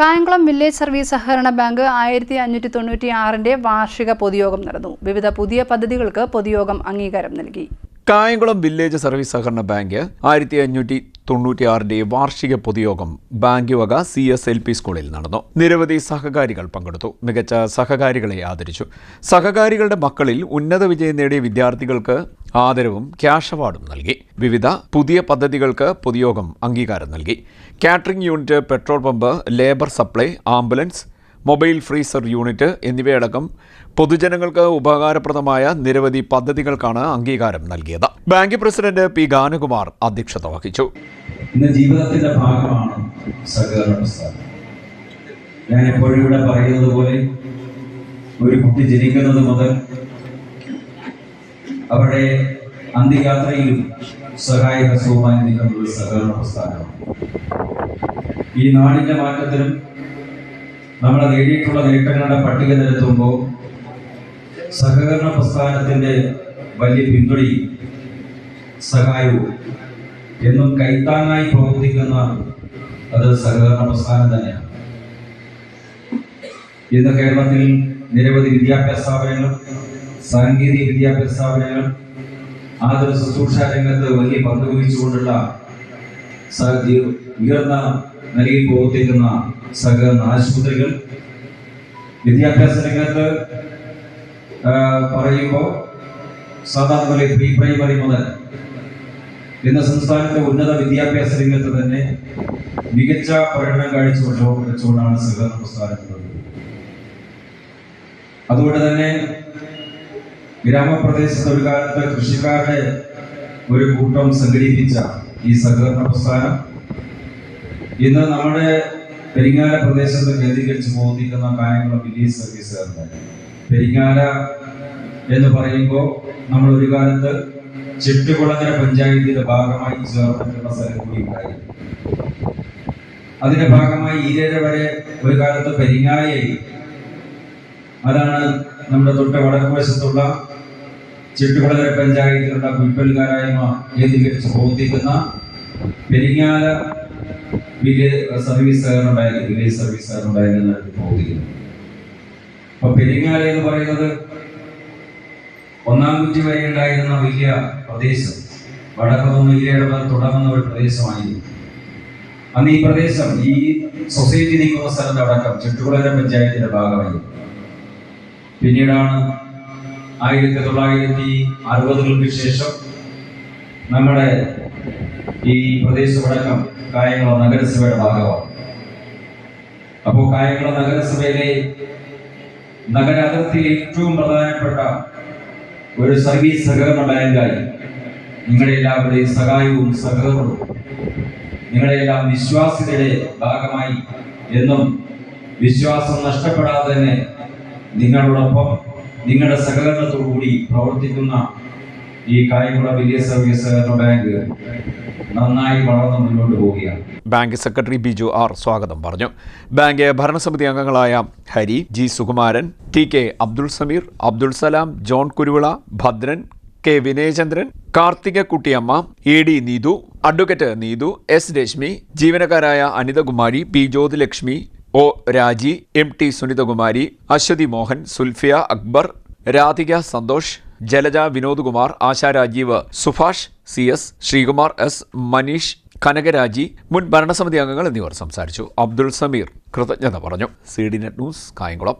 Kayamkulam village service സഹകരണ bank ആയിരത്തി അഞ്ഞൂറ്റി തൊണ്ണൂറ്റി ആറിന്റെ വാർഷിക പൊതുയോഗം നടന്നു. വിവിധ പുതിയ പദ്ധതികൾക്ക് പൊതുയോഗം അംഗീകാരം നൽകി. കായംകുളം വില്ലേജ് സർവീസ് സഹകരണ ബാങ്ക് ആയിരത്തി അഞ്ഞൂറ്റി തൊണ്ണൂറ്റിയാറിന്റെ വാർഷിക പൊതുയോഗം ബാങ്ക് വക സി എസ് എൽ പി സ്കൂളിൽ നടന്നു. നിരവധി സഹകാരികൾ പങ്കെടുത്തു. മികച്ച സഹകാരികളെ ആദരിച്ചു. സഹകാരികളുടെ മക്കളിൽ ഉന്നത വിജയം നേടിയ വിദ്യാർത്ഥികൾക്ക് ആദരവും ക്യാഷ് അവാർഡും നൽകി. വിവിധ പുതിയ പദ്ധതികൾക്ക് പൊതുയോഗം അംഗീകാരം നൽകി. Catering unit petrol pump labour supply ambulance mobile freezer unit എന്നിവയടക്കം പൊതുജനങ്ങൾക്ക് ഉപകാരപ്രദമായ നിരവധി പദ്ധതികൾക്കാണ് അംഗീകാരം നൽകിയത്. ബാങ്ക് പ്രസിഡന്റ് പി ഗാനകുമാർ അധ്യക്ഷത വഹിച്ചു. ഇന്ന് ജീവിതത്തിന്റെ ഭാഗമാണ് സഹകരണ സ്ഥാപനം ഞാൻ എപ്പോഴും ഇവിടെ പറയുന്നത് പോലെ ഒരു കുട്ടി ജനിക്കുന്നത് മുതൽ അവരുടെ അന്ത്യയാത്രയിലും സഹായകസവുമായി നിൽക്കുന്ന ഒരു സഹകരണ പ്രസ്ഥാനമാണ്. ഈ നാടിന്റെ മാറ്റത്തിലും നമ്മൾ നേടിയിട്ടുള്ള നേട്ടങ്ങളുടെ പട്ടിക നിരത്തുമ്പോൾ സഹകരണ പ്രസ്ഥാനത്തിന്റെ വലിയ പിന്തുണയും സഹായവും എന്നും കൈത്താങ്ങായി പ്രവർത്തിക്കുന്ന അത് സഹകരണ പ്രസ്ഥാനം തന്നെയാണ്. ഇന്ന് കേരളത്തിൽ നിരവധി വിദ്യാഭ്യാസ സ്ഥാപനങ്ങൾ സാങ്കേതിക വിദ്യാഭ്യാസ സ്ഥാപനങ്ങൾ ആതുര ശുശ്രൂഷ രംഗത്ത് വലിയ പങ്ക് വഹിച്ചുകൊണ്ടുള്ള ഉയർന്ന നിലയിൽ പ്രവർത്തിക്കുന്ന സഹകരണ ആശുപത്രികൾ. വിദ്യാഭ്യാസ രംഗത്ത് പറയുമ്പോൾ സാധാരണ പ്രീ പ്രൈമറി മുതൽ ഇന്ന് സംസ്ഥാനത്തെ ഉന്നത വിദ്യാഭ്യാസ രംഗത്ത് തന്നെ മികച്ച പ്രകടനം കാഴ്ചവെച്ചു വെച്ചുകൊണ്ടാണ് സഹകരണ പ്രസ്ഥാനത്തുള്ളത് അതുകൊണ്ട് തന്നെ ഗ്രാമപ്രദേശത്ത് ഒരു കാലത്ത് കൃഷിക്കാരുടെ ഒരു കൂട്ടം സംഘടിപ്പിച്ച ഈ സഹകരണ പ്രസ്ഥാനം. ഇന്ന് നമ്മുടെ പെരിങ്ങാല പ്രദേശത്ത് കേന്ദ്രീകരിച്ച് പ്രവർത്തിക്കുന്ന കായംകുളം വില്ലേജ് സർവീസുകാരുടെ പെരിങ്ങാല എന്ന് പറയുമ്പോൾ നമ്മൾ ഒരു കാലത്ത് ചെട്ടുകുളങ്ങര പഞ്ചായത്തിന്റെ ഭാഗമായി ചേർന്നിട്ടുള്ള സ്ഥലം കൂടി ഉണ്ടായിരുന്നു. അതിന്റെ ഭാഗമായി ഈരേഴ വരെ ഒരു കാലത്ത് പെരിങ്ങാലയായി അതാണ് നമ്മുടെ തൊട്ട് വടക്കുവശത്തുള്ള ചെട്ടുകുളങ്ങര പഞ്ചായത്തിലുള്ള പുൽപ്പൽകാരായ്മ കേന്ദ്രീകരിച്ച് പ്രവർത്തിക്കുന്ന പെരിങ്ങാല വില്ലേജ് സർവീസ് സഹകരണ ബാങ്ക് വില്ലേജ് സർവീസ് സഹകരണ ബാങ്ക് നിന്ന് പ്രവർത്തിക്കുന്നു. അപ്പൊ പെരിങ്ങാല എന്ന് പറയുന്നത് ഒന്നാം കുറ്റി വരെ ഉണ്ടായിരുന്ന വലിയ പ്രദേശം. വടക്കുനിന്ന് ഇല്ലയുടെ മുതൽ തുടങ്ങുന്ന ഒരു പ്രദേശമായിരുന്നു. അന്ന് ഈ പ്രദേശം ഈ സൊസൈറ്റി നീങ്ങുന്ന സ്ഥലത്തടക്കം ചിട്ടുകുളര പഞ്ചായത്തിന്റെ ഭാഗമായി പിന്നീടാണ് ആയിരത്തി തൊള്ളായിരത്തി അറുപതുകൾക്ക് ശേഷം നമ്മുടെ ഈ പ്രദേശമടക്കം കായംകുളം നഗരസഭയുടെ ഭാഗമാണ്. അപ്പോൾ കായംകുളം നഗരസഭയിലെ നഗര അതിർത്തിയിലെ ഏറ്റവും പ്രധാനപ്പെട്ട ഒരു സർവീസ് സഹകരണ ബാങ്കായി നിങ്ങളുടെ എല്ലാവരുടെയും സഹായവും സഹകരണവും നിങ്ങളെല്ലാം വിശ്വാസികളുടെ ഭാഗമായി എന്നും വിശ്വാസം നഷ്ടപ്പെടാതെ തന്നെ നിങ്ങളോടൊപ്പം നിങ്ങളുടെ സഹകരണത്തോടുകൂടി പ്രവർത്തിക്കുന്ന ഈ കായംകുള വലിയ സർവീസ് സഹകരണ ബാങ്ക് നന്നായി വളർന്ന് മുന്നോട്ട് പോവുകയാണ്. ബാങ്ക് സെക്രട്ടറി ബിജു ആർ സ്വാഗതം പറഞ്ഞു. ബാങ്ക് ഭരണസമിതി അംഗങ്ങളായ Hari G Sukumaran T K Abdul Sameer Abdul Salam John Kuruvila Bhadran K Vinayachandran Karthika Kuttiyamma A D Neethu advocate Neethu S Reshmi ജീവനക്കാരായ Anithakumari P Jyothilakshmi O Raji M T Sunithakumari Aswathy Mohan Sulfiya Akbar Radhika Santhosh Jalaja Vinodkumar Asha Rajeev Subhash C S Sreekumar S Maneesh Kanakaraji മുൻ ഭരണസമിതി അംഗങ്ങൾ എന്നിവർ സംസാരിച്ചു. അബ്ദുൾ സമീർ കൃതജ്ഞത പറഞ്ഞു. C D net news Kayamkulam.